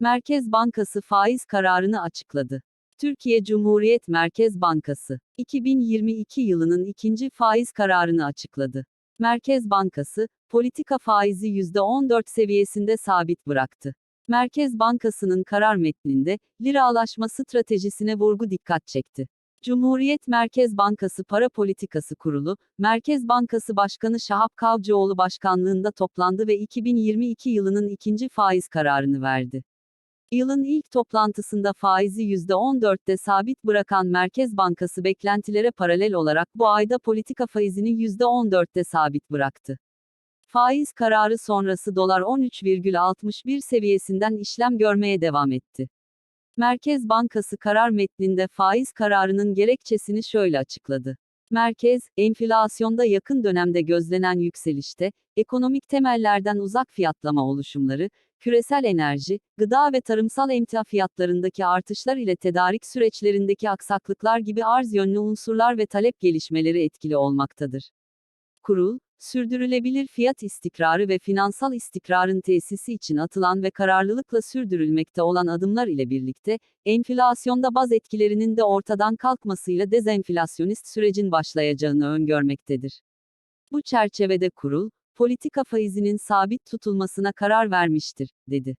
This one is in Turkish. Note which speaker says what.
Speaker 1: Merkez Bankası faiz kararını açıkladı. Türkiye Cumhuriyet Merkez Bankası, 2022 yılının ikinci faiz kararını açıkladı. Merkez Bankası, politika faizi %14 seviyesinde sabit bıraktı. Merkez Bankası'nın karar metninde, liralaşma stratejisine vurgu dikkat çekti. Cumhuriyet Merkez Bankası Para Politikası Kurulu, Merkez Bankası Başkanı Şahap Kavcıoğlu başkanlığında toplandı ve 2022 yılının ikinci faiz kararını verdi. Yılın ilk toplantısında faizi %14'te sabit bırakan Merkez Bankası beklentilere paralel olarak bu ayda politika faizini %14'te sabit bıraktı. Faiz kararı sonrası dolar 13,61 seviyesinden işlem görmeye devam etti. Merkez Bankası karar metninde faiz kararının gerekçesini şöyle açıkladı. Merkez, enflasyonda yakın dönemde gözlenen yükselişte, ekonomik temellerden uzak fiyatlama oluşumları, küresel enerji, gıda ve tarımsal emtia fiyatlarındaki artışlar ile tedarik süreçlerindeki aksaklıklar gibi arz yönlü unsurlar ve talep gelişmeleri etkili olmaktadır. Kurul, sürdürülebilir fiyat istikrarı ve finansal istikrarın tesisi için atılan ve kararlılıkla sürdürülmekte olan adımlar ile birlikte, enflasyonda baz etkilerinin de ortadan kalkmasıyla dezenflasyonist sürecin başlayacağını öngörmektedir. Bu çerçevede kurul, politika faizinin sabit tutulmasına karar vermiştir, dedi.